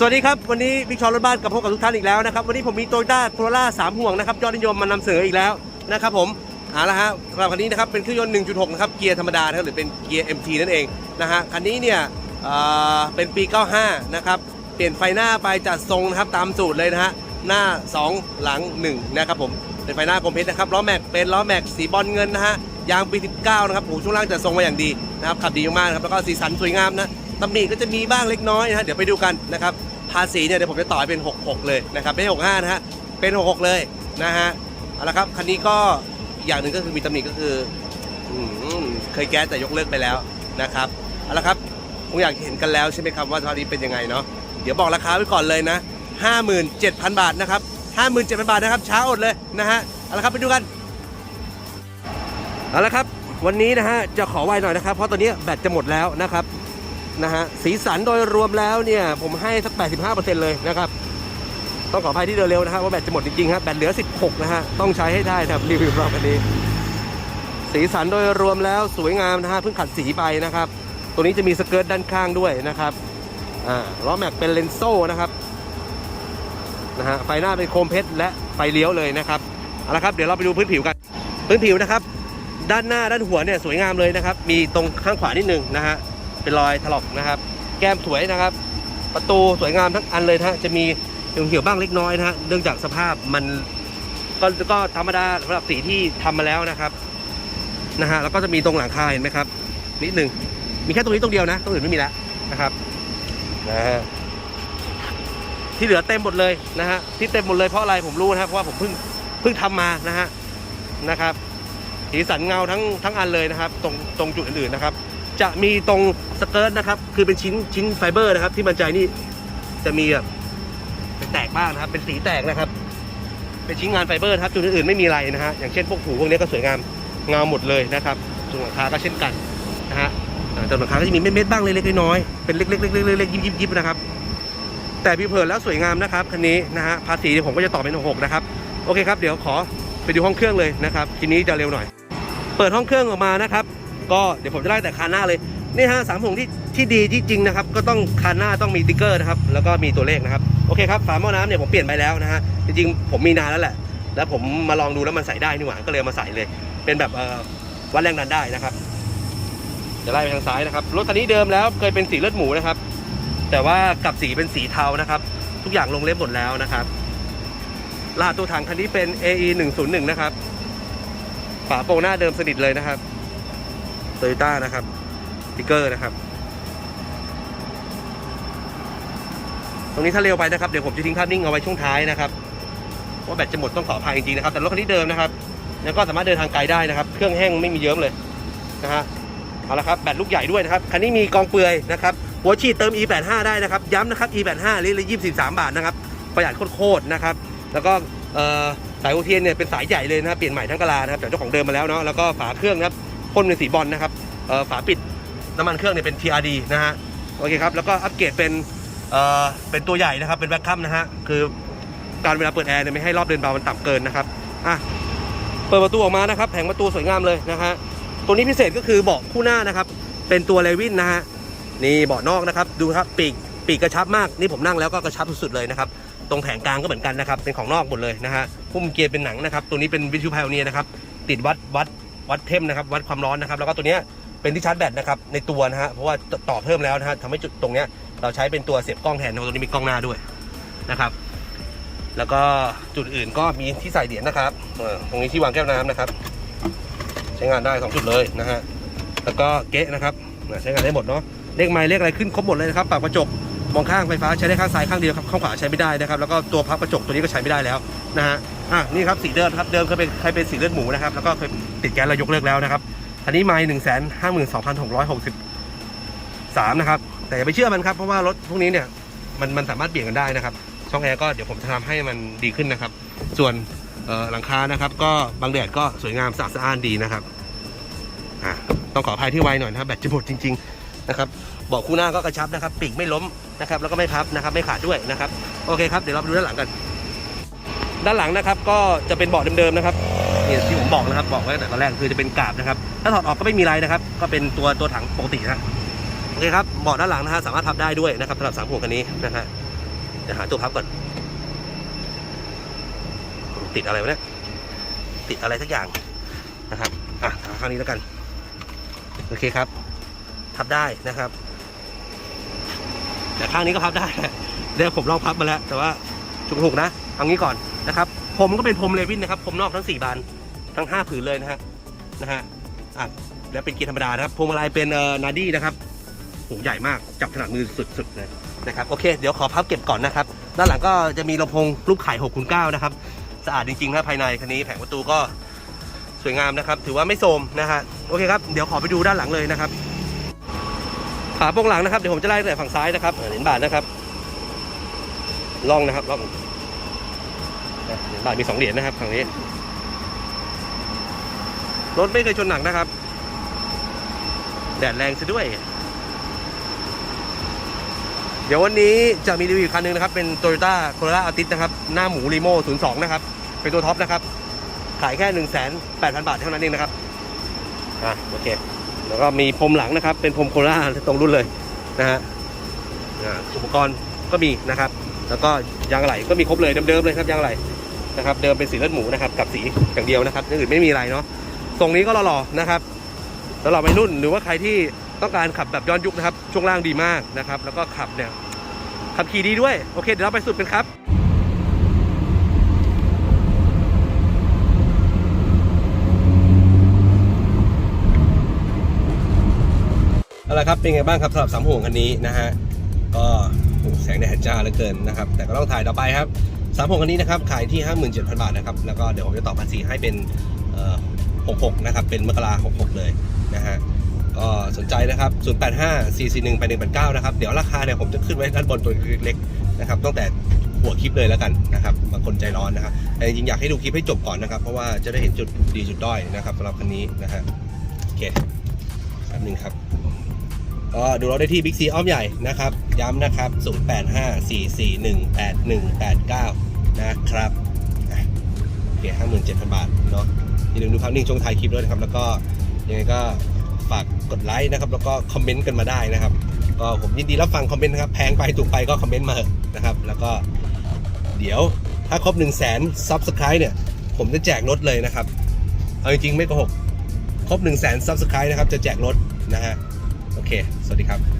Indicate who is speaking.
Speaker 1: สวัสดีครับ วันนี้วิกชอรถบ้านกับพบกับทุกท่านอีกแล้วนะครับ วันนี้ผมมีโตโยต้าโคโรล่าสามห่วงนะครับยอดนิยมมานำเสนออีกแล้วนะครับผมเอาละฮะสำหรับคันนี้นะครับเป็นเครื่องยนต์ 1.6 นะครับเกียร์ธรรมดานะครับหรือเป็นเกียร์ MT นั่นเองนะฮะคันนี้เนี่ยเอ่อเป็นปี 95 นะครับเปลี่ยนไฟหน้าไปจัดทรงนะครับตามสูตรเลยนะฮะหน้า 2 หลัง 1 นะครับผมเป็นไฟหน้าคมเพชรนะครับล้อแม็กเป็นล้อแม็กสีบอลเงินนะฮะยางปี 19 นะครับโอ้โหช่วงล่างจัดทรงมาอย่างดีนะครับขับดีมากๆนะครับแล้วก็สีสันสวยงามนะ ตำหนิก็จะมีบ้างเล็กน้อยนะฮะเดี๋ยวไปดูกันนะครับภาษีเนี่ยเดี๋ยวผมจะต่อเป็น 66 เลยนะครับไม่ใช่65 นะฮะเป็น 66 เลยนะฮะเอาละครับคันนี้ก็อีกอย่างหนึ่งก็คือมีตำหนิก็คืออืมเคยแก้แต่ยกเลิกไปแล้วนะครับเอาละครับคงอยากเห็นกันแล้วใช่ไหมครับว่าตอนนี้เป็นยังไงเนาะเดี๋ยวบอกราคาไว้ก่อนเลยนะ 57,000 บาทนะครับ 57,000 บาทนะครับช้าอดเลยนะฮะเอาละครับไปดูกันเอาละครับ วันนี้นะฮะจะขอไวหน่อยนะครับ เพราะตอนนี้แบตจะหมดแล้วนะครับ นะฮะสีสันโดยรวมแล้วเนี่ยผมให้สัก 85%เลยนะครับต้องขออภัยที่เดินเร็วนะครับว่าแบตจะหมดจริงๆครับแบตเหลือ 16 นะฮะต้องใช้ให้ได้ครับรีวิวรอบคันนี้ สีสันโดยรวมแล้วสวยงามนะฮะเพิ่งขัดสีไปนะครับ ตัวนี้จะมีสเกิร์ตด้านข้างด้วยนะครับอ่าล้อแม็กเป็นเลนโซ่นะครับนะฮะไฟหน้าเป็นโคมเพชรและไฟเลี้ยวเลยนะครับเอาละครับเดี๋ยวเราไปดูพื้นผิวกัน พื้นผิวนะครับ ด้านหน้าด้านหัวเนี่ยสวยงามเลยนะครับ มีตรงข้างขวานิดนึงนะฮะ เป็นรอยถลอกนะครับ แก้มสวยนะครับ ประตูสวยงามทั้งอันเลยนะฮะจะมีเหี่ยวๆบ้างเล็กน้อยนะฮะเนื่องจากสภาพมันก็ก็ธรรมดาสำหรับสีที่ทำมาแล้วนะครับนะฮะแล้วก็จะมีตรงหลังคาเห็นไหมครับนิดหนึ่งมีแค่ตรงนี้ตรงเดียวนะตรงอื่นไม่มีแล้วนะครับนะฮะที่เหลือเต็มหมดเลยนะฮะที่เต็มหมดเลยเพราะอะไรผมรู้นะครับเพราะว่าผมเพิ่งเพิ่งทำมานะฮะนะครับสีสันเงาทั้งทั้งอันเลยนะครับ ตรงตรงจุดอื่นๆนะครับ จะมีตรงสเกิร์ตนะครับ คือเป็นชิ้นชิ้นไฟเบอร์นะครับ ที่บรรจัยนี่จะมีแบบแตกบ้างนะครับ เป็นสีแตกนะครับ เป็นชิ้นงานไฟเบอร์ครับจุดอื่นๆไม่มีอะไรนะฮะอย่างเช่นพวกหูพวกนี้ก็สวยงามเงาหมดเลยนะครับส่วนหลังคาก็เช่นกันนะฮะอ่าแต่หลังคาก็จะมีเม็ดๆบ้างเล็กๆน้อยๆเป็นเล็กๆๆๆๆยิบๆๆนะครับ แต่พี่เพินแล้วสวยงามนะครับคันนี้นะฮะภาษีผมก็จะต่อเป็นหกนะครับโอเคครับเดี๋ยวขอไปดูห้องเครื่องเลยนะครับทีนี้จะเร็วหน่อย เปิดห้องเครื่องออกมานะครับ ก็เดี๋ยวผมจะไล่แต่คานหน้าเลยนี่ฮะสามผงที่ที่ดีที่จริงนะครับ ก็ต้องคานหน้าต้องมีติ๊กเกอร์นะครับแล้วก็มีตัวเลขนะครับโอเคครับฝาหม้อน้ำเนี่ยผมเปลี่ยนไปแล้วนะฮะจริงๆผมมีนานแล้วแหละ แล้วผมมาลองดูแล้วมันใส่ได้นี่หว่าก็เลยมาใส่เลย เป็นแบบวัดแรงดันได้นะครับจะไล่ไปทางซ้ายนะครับรถคันนี้เดิมแล้วเคยเป็นสีเลือดหมูนะครับ แต่ว่ากลับสีเป็นสีเทานะครับ ทุกอย่างลงเล็บหมดแล้วนะครับรหัสตัวถังคันนี้เป็น AE 101นะครับฝาโปรงหน้าเดิมสนิทเลยนะครับ โตโยต้านะครับติกเกอร์นะครับ ตรงนี้ถ้าเร็วไปนะครับ เดี๋ยวผมจะทิ้งภาพนิ่งเอาไว้ช่วงท้ายนะครับว่าแบตจะหมดต้องขออภัยจริงๆนะครับ แต่รถคันนี้เดิมนะครับ แล้วก็สามารถเดินทางไกลได้นะครับ เครื่องแห้งไม่มีเยิ้มเลยนะฮะเอาละครับแบตลูกใหญ่ด้วยนะครับคันนี้มีกองเปลือยนะครับหัวฉีดเติม e85 ได้นะครับ ย้ำนะครับ e85 ลิตรละ23บาทนะครับ ประหยัดโคตรๆนะครับ แล้วก็สายโอเทียนเนี่ยเป็นสายใหญ่เลยนะเปลี่ยนใหม่ทั้งกะลานะครับจากเจ้าของเดิมมาแล้วเนาะแล้วก็ฝาเครื่องนะครับ พ่นเป็นสีบอลนะครับฝาปิดน้ำมันเครื่องเนี่ยเป็น TRD นะฮะโอเคครับแล้วก็อัปเกรดเป็นเเป็นตัวใหญ่นะครับเป็นแบ็คคัมนะฮะคือการเวลาเปิดแอร์เนี่ยไม่ให้รอบเดินเบามันต่ำเกินนะครับอะเปิดประตูออกมานะครับแผงประตูสวยงามเลยนะฮะตัวนี้พิเศษก็คือเบาะคู่หน้านะครับ เป็นตัวเลวินนะฮะนี่เบาะนอกนะครับ ดูครับปีกปีกกระชับมากนี่ผมนั่งแล้วก็กระชับสุดๆเลยนะครับ ตรงแผงกลางก็เหมือนกันนะครับ เป็นของนอกหมดเลยนะฮะพุ่มเกียร์เป็นหนังนะครับ ตัวนี้เป็นวิชูไพโอเนียนะครับ ติดวัดวัด วัดเทมนะครับ วัดความร้อนนะครับ แล้วก็ตัวเนี้ยเป็นที่ชาร์จแบตนะครับในตัวนะฮะเพราะว่าต่อเพิ่มแล้วนะฮะทำให้จุดตรงเนี้ยเราใช้เป็นตัวเสียบกล้องแทนตัวนี้มีกล้องหน้าด้วยนะครับ แล้วก็จุดอื่นก็มีที่ใส่เหรียญนะครับตรงนี้ที่วางแก้วน้ำนะครับ ใช้งานได้สองจุดเลยนะฮะแล้วก็เก๊ะนะครับใช้งานได้หมดเนาะเลขไม้เลขอะไรขึ้นครบหมดเลยนะครับปรับกระจกมองข้างไฟฟ้าใช้ได้ข้างซ้ายข้างเดียวครับข้างขวาใช้ไม่ได้นะครับ แล้วก็ตัวพับกระจกตัวนี้ก็ใช้ไม่ได้แล้วนะฮะ อะนี่ครับสีเดิมครับเดิมเคยเป็นเคยเป็นสีเลือดหมูนะครับแล้วก็เคยติดแก๊สแล้วยกเลิกแล้วนะครับอันนี้ไม้หนึ่งแสนห้าหมื่นสองพันหกร้อยหกสิบสามนะครับแต่อย่าไปเชื่อมันครับเพราะว่ารถพวกนี้เนี่ยมันมันสามารถเปลี่ยนกันได้นะครับ ช่องแอร์ก็เดี๋ยวผมจะทำให้มันดีขึ้นนะครับ ส่วนหลังคานะครับ ก็บางแดดก็สวยงามสะอาดสะอ้านดีนะครับอะต้องขออภัยที่ไวหน่อยนะครับแบตจะหมดจริง ๆนะครับเบอกคู่หน้าก็กระชับนะครับ ปีกไม่ล้มนะครับ แล้วก็ไม่พับนะครับ ไม่ขาดด้วยนะครับ โอเคครับ เดี๋ยวเราไปดูด้านหลังกัน ด้านหลังนะครับก็จะเป็นเบาะเดิมๆนะครับนี่ที่ผมบอกนะครับบอกไว้ตั้งแต่ตอนแรกคือจะเป็นกาบนะครับ ถ้าถอดออกก็ไม่มีไรนะครับ ก็เป็นตัวตัวถังปกตินะโอเคครับเบาะด้านหลังนะฮะสามารถพับได้ด้วยนะครับสำหรับสามหัวคันนี้นะฮะดี๋ยวหาตัวพับก่อนติดอะไรวะเนี่ยติดอะไรสักอย่างนะครับอะทางข้างนี้แล้วกันโอเคครับ พับได้นะครับ แต่ข้างนี้ก็พับได้เดี๋ยวผมลองพับมาแล้ว แต่ว่าจุกหกนะเอางี้ก่อน นะครับผมก็เป็นพรมเลวินนะครับพรมนอกทั้งสี่บานทั้งห้าผืนเลยนะฮะนะฮะอะแล้วเป็นเกียร์ธรรมดานะครับพวงมาลัยเป็นเอ่อนาดี้นะครับโหใหญ่มากจับขนาดมือสุดๆเลยนะครับโอเค เดี๋ยวขอพับเก็บก่อนนะครับด้านหลังก็จะมีลำโพงรูปไข่6คูณ9นะครับสะอาดจริงๆนะภายในคันนี้แผงประตูก็สวยงามนะครับ ถือว่าไม่โทรมนะฮะโอเคครับเดี๋ยวขอไปดูด้านหลังเลยนะครับฝาโป่งหลังนะครับเดี๋ยวผมจะไล่ตั้งแต่ฝั่งซ้ายนะครับเหรียญบาทนะครับล่องนะครับล่อง เหรียญบาทมีสองเหรียญนะครับฝั่งนี้ รถไม่เคยชนหนักนะครับ แดดแรงซะด้วย เดี๋ยววันนี้จะมีรีวิวอีกคันหนึงนะครับ เป็น Toyota Corolla Altis นะครับ หน้าหมูรีโม่02 นะครับ เป็นตัวท็อปนะครับ ขายแค่ 1 8 0 0 0 บาทเท่านั้นเองนะครับ อะโอเค แล้วก็มีพรมหลังนะครับ เป็นพรมโคราตรงรุ่นเลยนะฮะอ่าอุปกรณ์ก็มีนะครับ แล้วก็ยางอะไหล่ก็มีครบเลยเดิมๆเลยครับยางอะไหล่ นะครับเดิมเป็นสีเลือดหมูนะครับกับสีอย่างเดียวนะครับอย่างอื่นไม่มีอะไรเนาะทรงนี้ก็หล่อๆนะครับสำหรับวัยรุ่นหรือว่าใครที่ต้องการขับแบบย้อนยุคนะครับช่วงล่างดีมากนะครับแล้วก็ขับเนี่ยขับขี่ดีด้วยโอเคเดี๋ยวเราไปสุดกันครับเอาละครับเป็นไงบ้างครับสำหรับสามห่วงคันนี้นะฮะก็แสงแดดจ้าเหลือเกินนะครับ แต่ก็ต้องถ่ายต่อไปครับ สามห่วงคันนี้นะครับขายที่ 57,000 บาทนะครับแล้วก็เดี๋ยวผมจะต่อภาษีให้เป็นเอ่อ66 นะครับ เป็นมกรา66 เลยนะฮะก็สนใจนะครับ 085 441 8189 นะครับ เดี๋ยวราคาเนี่ยผมจะขึ้นไว้ด้านบนตัวเล็กๆนะครับตั้งแต่หัวคลิปเลยแล้วกันนะครับบางคนใจร้อนนะครับแต่จริงๆอยากให้ดูคลิปให้จบก่อนนะครับ เพราะว่าจะได้เห็นจุดดีจุดด้อยนะครับสำหรับคันนี้นะฮะโอเคแป๊บนึงครับ ก็ดูราได้ที่บิ๊กซีอ้อมใหญ่นะครับ ย้ำนะครับ 0854418189 นะครับอะโอเค57,000บาทเนาะอย่าลืมดูภาพนิ่งช่วงท้ายคลิปด้วยนะครับ แล้วก็ยังไงก็ฝากกดไลค์นะครับ แล้วก็คอมเมนต์กันมาได้นะครับ ก็ผมยินดีรับฟังคอมเมนต์นะครับ แพงไปถูกไปก็คอมเมนต์มาเถอะนะครับ แล้วก็เดี๋ยวถ้าครบ 1 0 0 0 0แสนซับสไครต์เนี่ย ผมจะแจกรถเลยนะครับ เอาจริงๆไม่โกหก ครบ 1 0 0 0 0แสนซับสไครต์นะครับ จะแจกรถนะฮะ โอเค สวัสดีครับ